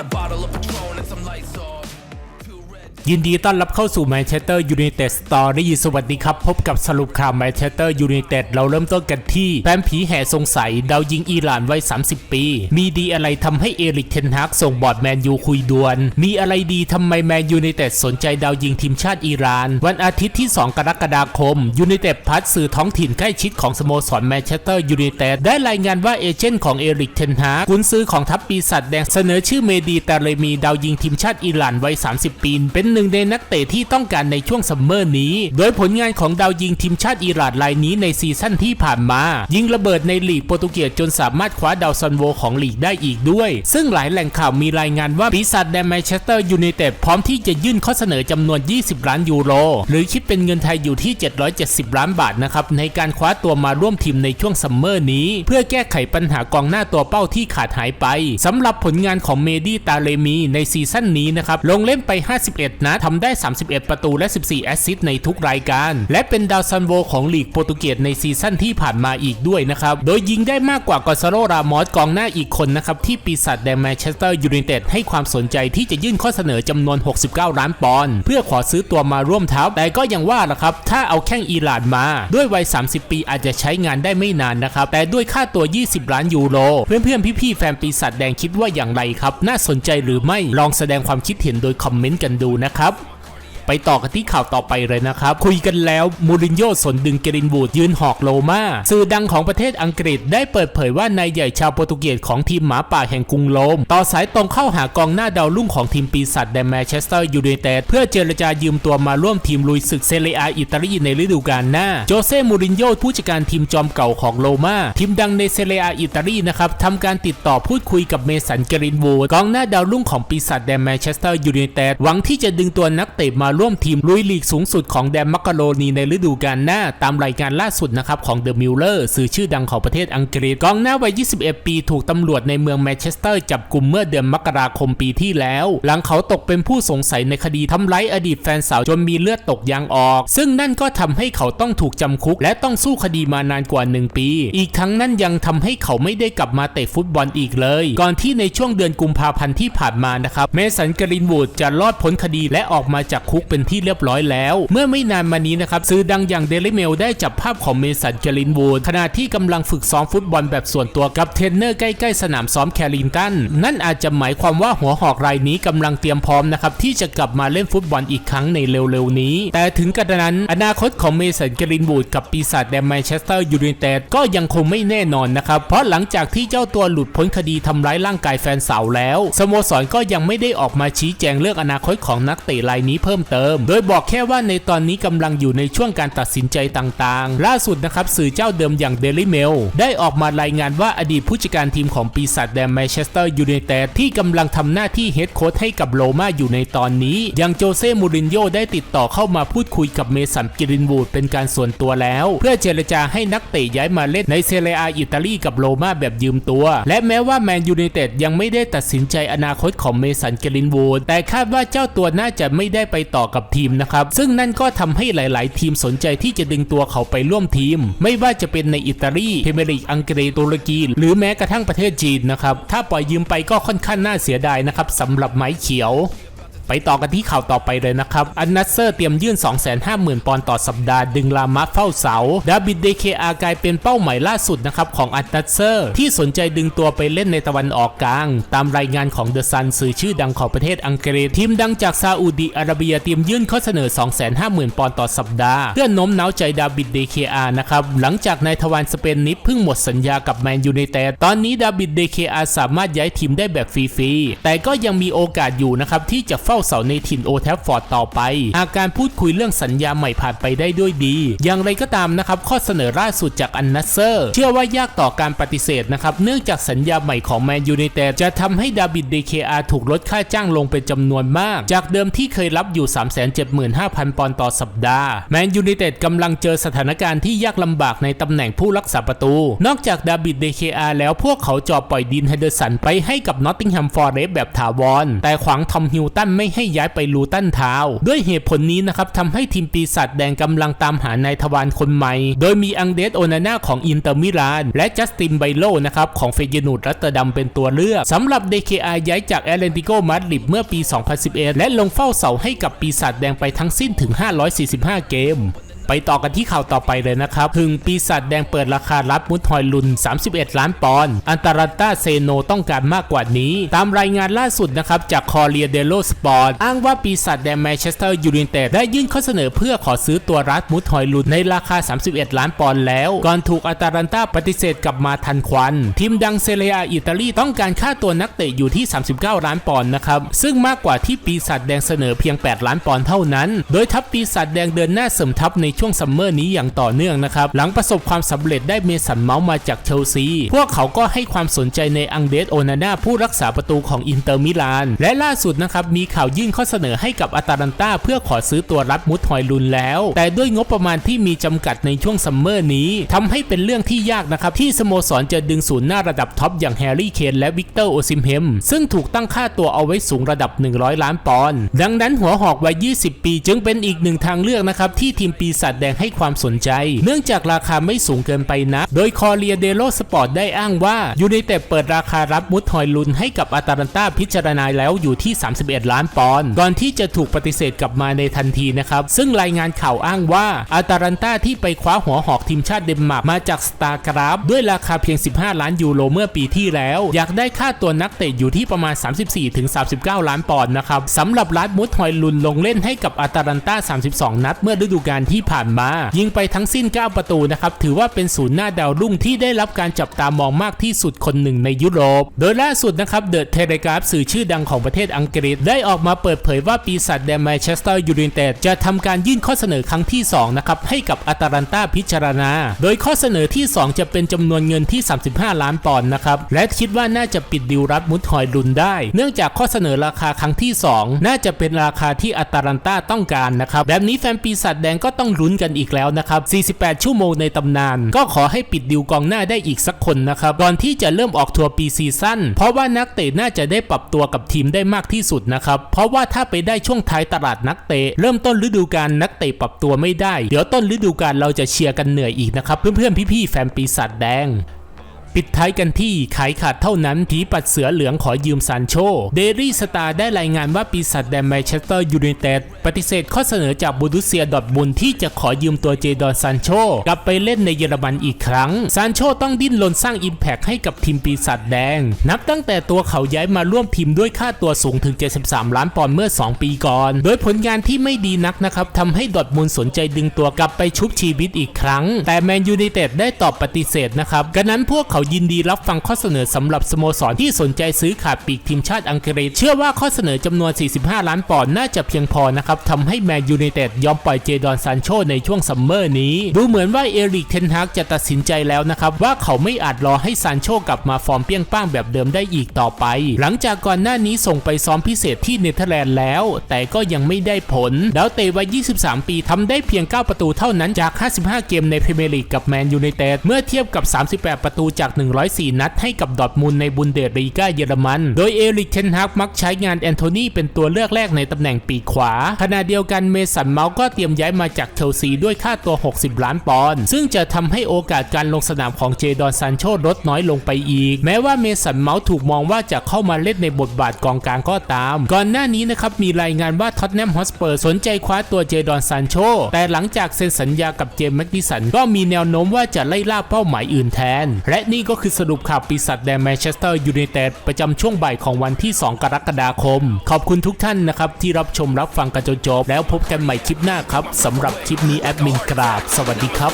a bottle of ยินดีต้อนรับเข้าสู่ Manchester United Story สวัสดีครับ พบกับสรุปข่าว Manchester United เราเริ่มต้นกันที่แฟนผีแห่สงสัยดาวยิงอิหร่านวัย 30 ปี มีดีอะไรทำให้เอริกเทนฮากส่งบอร์ดแมนยูคุยดวน มีอะไรดีทำไมแมนยู i นเต็ดสนใจดาวยิงทีมชาติอิหร่าน วันอาทิตย์ที่ 2 กรกฎาคมยู i นเต็ดพัดสื่อท้องถิ่นใกล้ชิดของสโมสรแมนเชสเตอร์ยู i นเต็ดได้รายงานว่าเอเจนต์ของเอริกเทนฮากกุนซื้อของทัพปีศาจแดงเสนอชื่อเมดีแตาเลยมีดาวยิงทีมชาติอิหร่านวัย 30 ปีเป็นหนึ่งในนักเตะที่ต้องการในช่วงซัมเมอร์นี้ โดยผลงานของดาวยิงทีมชาติอิหร่านรายนี้ในซีซั่นที่ผ่านมา ยิงระเบิดในลีกโปรตุเกสจนสามารถคว้าดาวซันโวของลีกได้อีกด้วย ซึ่งหลายแหล่งข่าวมีรายงานว่าปีศาจแดงแมนเชสเตอร์ยูไนเต็ดพร้อมที่จะยื่นข้อเสนอจำนวน 20 ล้านยูโร หรือคิดเป็นเงินไทยอยู่ที่ 770 ล้านบาทนะครับในการคว้าตัวมาร่วมทีมในช่วงซัมเมอร์นี้ เพื่อแก้ไขปัญหากองหน้าตัวเป้าที่ขาดหายไปสำหรับผลงานของเมดี้ตาเลมีในซีซั่นนี้นะครับลงเล่นไป 51นัดทำได้ 31 ประตูและ 14 แอสซิสต์ในทุกรายการ และเป็นดาวซันโวของลีกโปรตุเกสในซีซั่นที่ผ่านมาอีกด้วยนะครับ โดยยิงได้มากกว่ากอซาโรรามอสกองหน้าอีกคนนะครับ ที่ปีศาจแดงแมนเชสเตอร์ยูไนเต็ดให้ความสนใจที่จะยื่นข้อเสนอจำนวน 69 ล้านปอนด์เพื่อขอซื้อตัวมาร่วมทัพแต่ก็ยังว่าละครับ ถ้าเอาแข้งอิหร่านมา ด้วยวัย 30 ปีอาจจะใช้งานได้ไม่นานนะครับ แต่ด้วยค่าตัว 20 ล้านยูโร เพื่อนๆพี่ๆแฟนปีศาจแดงคิดว่าอย่างไรครับ น่าสนใจหรือไม่ลองแสดงความคิดเห็นโดยคอมเมนต์กันดูนะครับ ไปต่อกันที่ข่าวต่อไปเลยนะครับ คุยกันแล้วมูรินโญ่สนดึงเกรินบูดยืนหอกโลมาสื่อดังของประเทศอังกฤษได้เปิดเผยว่านายใหญ่ชาวโปรตุเกสของทีมหมาป่าแห่งกรุงโรมต่อสายตรงเข้าหากองหน้าดาวรุ่งของทีมปีศาจแดนแมนเชสเตอร์ยูไนเต็ดเพื่อเจรจายืมตัวมาร่วมทีมลุยศึกเซเรียอิตาลีในฤดูกาลหน้า โจเซ่มูรินโญ่ผู้จัดการทีมจอมเก่าของโรมาทีมดังในเซเรียอิตาลีนะครับทำการติดต่อพูดคุยกับเมสันเกรินบูดกองหน้าดาวรุ่งของปีศาจแดนแมนเชสเตอร์ยูไนเต็ดหวังที่จะดึงตัวนักเตะมาร่วมทีมลุยลีกสูงสุดของแดนมักกะโรนีในฤดูกาลหน้า ตามรายงานล่าสุดนะครับของเดอะมิลเลอร์สื่อชื่อดังของประเทศอังกฤษกองหน้าวัย 21 ปี ถูกตำรวจในเมืองแมนเชสเตอร์จับกลุ่มเมื่อเดือนมกราคมปีที่แล้ว หลังเขาตกเป็นผู้สงสัยในคดีทำร้ายอดีตแฟนสาวจนมีเลือดตกยางออก ซึ่งนั่นก็ทำให้เขาต้องถูกจำคุก และต้องสู้คดีมานานกว่า 1 ปี อีกทั้งนั่นยังทำให้เขาไม่ได้กลับมาเตะฟุตบอลอีกเลย ก่อนที่ในช่วงเดือนกุมภาพันธ์ที่ผ่านมานะครับเมสันกรินวูดจะรอดพ้นคดีและออกมาจากคุกเป็นที่เรียบร้อยแล้ว เมื่อไม่นานมานี้นะครับสื่อดังอย่างเดลิเมลได้จับภาพของเมสันกรินวูดขณะที่กำลังฝึกซ้อมฟุตบอลแบบส่วนตัวกับเทรนเนอร์ใกล้ๆสนามซ้อมแคลิงตันนั่นอาจจะหมายความว่าหัวหอกรายนี้กำลังเตรียมพร้อมนะครับที่จะกลับมาเล่นฟุตบอลอีกครั้งในเร็วๆนี้ แต่ถึงกระนั้นอนาคตของเมสันกรินวูดกับปีศาจแดนแมนเชสเตอร์ยูไนเต็ดก็ยังคงไม่แน่นอนนะครับเพราะหลังจากที่เจ้าตัวหลุดพ้นคดีทำร้ายร่างกายแฟนสาวแล้วสโมสรก็ยังไม่ได้ออกมาชี้แจงเรื่องอนาคตของนักเตะรายนี้เพิ่มเติมโดยบอกแค่ว่าในตอนนี้กำลังอยู่ในช่วงการตัดสินใจต่างๆ ล่าสุดนะครับสื่อเจ้าเดิมอย่างเดลิเมลได้ออกมารายงานว่าอดีตผู้จัดการทีมของปีศาจแดนแมนเชสเตอร์ยูไนเต็ดที่กำลังทำหน้าที่เฮดโค้ชให้กับโรม่าอยู่ในตอนนี้ยังโจเซ่มูรินโญ่ได้ติดต่อเข้ามาพูดคุยกับเมสันกิรินวูดเป็นการส่วนตัวแล้ว เพื่อเจรจาให้นักเตะย้ายมาเล่นในเซเรียอิตาลีกับโรม่าแบบยืมตัว และแม้ว่าแมนยูไนเต็ดยังไม่ได้ตัดสินใจอนาคตของเมสันกิรินวูดแต่คาดว่าเจ้าตัวน่าจะไม่ได้ไปต่อกับทีมนะครับ ซึ่งนั่นก็ทำให้หลาย ๆ ทีมสนใจที่จะดึงตัวเขาไปร่วมทีม ไม่ว่าจะเป็นในอิตาลีพรีเมียร์ลีกอังกฤษตุรกีหรือแม้กระทั่งประเทศจีนนะครับถ้าปล่อยยืมไปก็ค่อนข้างน่าเสียดายนะครับสำหรับไม้เขียว ไปต่อกันที่ข่าวต่อไปเลยนะครับ อันนัสเซอร์เตรียมยื่น 250,000 ปอนด์ต่อสัปดาห์ ดึงลามาเฝ้าเสาดาบิดเดเคอากลายเป็นเป้าหมายล่าสุดนะครับของอันนัสเซอร์ ที่สนใจดึงตัวไปเล่นในตะวันออกกลาง ตามรายงานของเดอะซันสื่อชื่อดังของประเทศอังกฤษทีมดังจากซาอุดีอาระเบียเตรียมยื่นข้อเสนอ 250,000 ปอนด์ต่อสัปดาห์ เพื่อโน้มน้าวใจดาบิดเดเคอานะครับหลังจากนายทวารสเปนนิดเพิ่งหมดสัญญากับแมนยูไนเต็ดตอนนี้ดาบิดเดเคอาสามารถย้ายทีมได้แบบฟรีๆแต่ก็ยังมีโอกาสอยู่นะครับที่จะเฝ้าเสาในถิ่นโอแทฟฟอร์ดต่อไป อาการพูดคุยเรื่องสัญญาใหม่ผ่านไปได้ด้วยดี อย่างไรก็ตามนะครับ ข้อเสนอล่าสุดจากอันนัสเซอร์ เชื่อว่ายากต่อการปฏิเสธนะครับ เนื่องจากสัญญาใหม่ของแมนยูไนเต็ดจะทำให้ดาบิดเดเคอาถูกลดค่าจ้างลงเป็นจำนวนมาก จากเดิมที่เคยรับอยู่ 375,000 ปอนด์ต่อสัปดาห์ แมนยูไนเต็ดกำลังเจอสถานการณ์ที่ยากลำบากในตำแหน่งผู้รักษาประตู นอกจากดาบิดเดเคอาแล้วพวกเขาจอปล่อยดินไฮเดอร์สันไปให้กับนอตติงแฮมฟอร์เรสแบบถาวร แต่ขวางทอมฮิลตันไม่ให้ย้ายไปลูตันทาวด้วยเหตุผลนี้นะครับทำให้ทีมปีศาจแดงกำลังตามหานายทวารคนใหม่ โดยมีอังเดสโอนาน่าของอินเตอร์มิลาน และจัสตินไบโลนะครับของเฟเยนูดรัตเตอร์ดัมเป็นตัวเลือกสำหรับเดเคอาย้ายจากแอตเลนติโกมาดริดเมื่อปี 2011 และลงเฝ้าเสาให้กับปีศาจแดงไปทั้งสิ้นถึง 545 เกม ไปต่อกันที่ข่าวต่อไปเลยนะครับถึงปีศาจแดงเปิดราคารับมุดฮอยลุน 31 ล้านปอนด์ อันตารันตาเซโนต้องการมากกว่านี้ ตามรายงานล่าสุดนะครับจากคอเรียเดโลสปอร์ตอ้างว่าปีศาจแดงแมนเชสเตอร์ยูไนเต็ดได้ยื่นข้อเสนอเพื่อขอซื้อตัวรัฐมุดฮอยลุนในราคา 31 ล้านปอนด์แล้ว ก่อนถูกอันตารันตาปฏิเสธกลับมาทันควัน ทีมดังเซเรียอิตาลีต้องการค่าตัวนักเตะอยู่ที่ 39 ล้านปอนด์นะครับ ซึ่งมากกว่าที่ปีศาจแดงเสนอเพียง 8 ล้านปอนด์เท่านั้น โดยทัพปีศาจแดงเดินหน้าเสริมทัพในช่วงซัมเมอร์นี้อย่างต่อเนื่องนะครับ หลังประสบความสำเร็จได้เมสันเมาส์มาจากเชลซี พวกเขาก็ให้ความสนใจในอังเดสโอนาน่าผู้รักษาประตูของอินเตอร์มิลาน และล่าสุดนะครับ มีข่าวยื่นข้อเสนอให้กับอาตาลันตาเพื่อขอซื้อตัวรับมุดหอยลุนแล้ว แต่ด้วยงบประมาณที่มีจำกัดในช่วงซัมเมอร์นี้ทำให้เป็นเรื่องที่ยากนะครับที่สโมสรจะดึงศูนย์หน้าระดับท็อปอย่างแฮร์รี่เคนและวิกเตอร์โอซิมเฮมซึ่งถูกตั้งค่าตัวเอาไว้สูงระดับ 100 ล้านปอนด์ดังนั้นหัวหอกวัย 20 ปี จึงเป็นอีกหนึ่งทางเลือกนะครับที่ทีมปีศาจแดงให้ความสนใจ เนื่องจากราคาไม่สูงเกินไปนักโดยคอเรียเดโลสปอร์ตได้อ้างว่ายูไนเต็ดเปิดราคารับมุดหอยลุนให้กับอาตาลันตาพิจารณาแล้วอยู่ที่ 31 ล้านปอนด์ก่อนที่จะถูกปฏิเสธกลับมาในทันทีนะครับ ซึ่งรายงานข่าวอ้างว่าอาตาลันตาที่ไปคว้าหัวหอกทีมชาติเดนมาร์กมาจากสตาร์กราฟด้วยราคาเพียง 15 ล้านยูโรเมื่อปีที่แล้ว อยากได้ค่าตัวนักเตะอยู่ที่ประมาณ 34-39 ล้านปอนด์นะครับสำหรับรัดมุดหอยลุนลงเล่นให้กับอาตาลันตา32 นัดเมื่อฤดูกาลที่ผ่านมา ยิงไปทั้งสิ้น 9 ประตูนะครับถือว่าเป็นศูนย์หน้าดาวรุ่งที่ได้รับการจับตามองมากที่สุดคนหนึ่งในยุโรป โดยล่าสุดนะครับเดอะเทเลกราฟสื่อชื่อดังของประเทศอังกฤษ ได้ออกมาเปิดเผยว่าปีศาจแดงแมนเชสเตอร์ยูไนเต็ดจะทำการยื่นข้อเสนอครั้งที่2นะครับให้กับอาตาลันตาพิจารณา โดยข้อเสนอที่ 2 จะเป็นจำนวนเงินที่ 35 ล้านปอนด์นะครับและคิดว่าน่าจะปิดดิวรับมุดหอยลุนได้ เนื่องจากข้อเสนอราคาครั้งที่ 2 น่าจะเป็นราคาที่อาตาลันตาต้องการนะครับแบบนี้แฟนปีศาจแดงก็ต้องลุ้นกันอีกแล้วนะครับ 48 ชั่วโมงในตำนาน ก็ขอให้ปิดดิวกองหน้าได้อีกสักคนนะครับก่อนที่จะเริ่มออกทัวร์ปีซีซั่นเพราะว่านักเตะน่าจะได้ปรับตัวกับทีมได้มากที่สุดนะครับเพราะว่าถ้าไปได้ช่วงท้ายตลาดนักเตะเริ่มต้นฤดูกาลนักเตะปรับตัวไม่ได้ เดี๋ยวต้นฤดูกาลเราจะเชียร์กันเหนื่อยอีกนะครับเพื่อนๆพี่ๆแฟนปีศาจแดง ปิดท้ายกันที่ขายขาดเท่านั้นผีปัดเสือเหลืองขอยืมซานโช เดลี่สตาร์ได้รายงานว่าปีศาจแดนแมนเชสเตอร์ยูไนเต็ดปฏิเสธข้อเสนอจากบูดุเซียดอทมุนที่จะขอยืมตัวเจดอนซานโชกลับไปเล่นในเยอรมันอีกครั้ง ซานโชต้องดิ้นรนสร้างอิมแพกให้กับทีมปีศาจแดง นับตั้งแต่ตัวเขาย้ายมาร่วมทีมด้วยค่าตัวสูงถึง 73 ล้านปอนด์เมื่อ 2 ปีก่อน โดยผลงานที่ไม่ดีนักนะครับทำให้ดอทมุนสนใจดึงตัวกลับไปชุบชีวิตอีกครั้ง แต่แมนยูไนเต็ดได้ตอบปฏิเสธนะครับกันนั้นพวกเขายินดีรับฟังข้อเสนอสำหรับสโมสรที่สนใจซื้อขาดปีกทีมชาติอังกฤษ เชื่อว่าข้อเสนอจำนวน 45 ล้านปอนด์น่าจะเพียงพอนะครับทำให้แมนยูไนเต็ดยอมปล่อยเจดอนซานโชในช่วงซัมเมอร์นี้ ดูเหมือนว่าเอริกเทนฮากจะตัดสินใจแล้วนะครับ ว่าเขาไม่อาจรอให้ซานโชกลับมาฟอร์มเปี้ยงป้างแบบเดิมได้อีกต่อไป หลังจากก่อนหน้านี้ส่งไปซ้อมพิเศษที่เนเธอร์แลนด์แล้ว แต่ก็ยังไม่ได้ผลดาวเตะวัย 23 ปีทำได้เพียง 9 ประตูเท่านั้นจาก 55 เกมในพรีเมียร์ลีกกับแมนยูไนเต็ดเมื่อเทียบกับ 38 ประตูจาก104 นัดให้กับดอทมุนด์ในบุนเดสลีกาเยอรมัน โดยเอริกเทนฮากมักใช้งานแอนโทนีเป็นตัวเลือกแรกในตำแหน่งปีกขวา ขณะเดียวกันเมสันเมาส์ก็เตรียมย้ายมาจากเชลซีด้วยค่าตัว 60 ล้านปอนด์ซึ่งจะทำให้โอกาสการลงสนามของเจดอนซานโชลดน้อยลงไปอีก แม้ว่าเมสันเมาส์ถูกมองว่าจะเข้ามาเล่นในบทบาทกองกลางก็ตาม ก่อนหน้านี้นะครับมีรายงานว่าท็อตแนมฮอสเปอร์สนใจคว้าตัวเจดอนซานโชแต่หลังจากเซ็นสัญญากับเจมส์แม็กดิสันก็มีแนวโน้มว่าจะไล่ล่าเป้าหมายอื่นแทน และนี่ก็คือสรุปข่าวปีศาจแดงแมนเชสเตอร์ยูไนเต็ดประจำช่วงบ่ายของวันที่ 2 กรกฎาคม ขอบคุณทุกท่านนะครับ ที่รับชมรับฟังกันจนจบ แล้วพบกันใหม่คลิปหน้าครับสำหรับคลิปนี้แอดมินกราบ สวัสดีครับ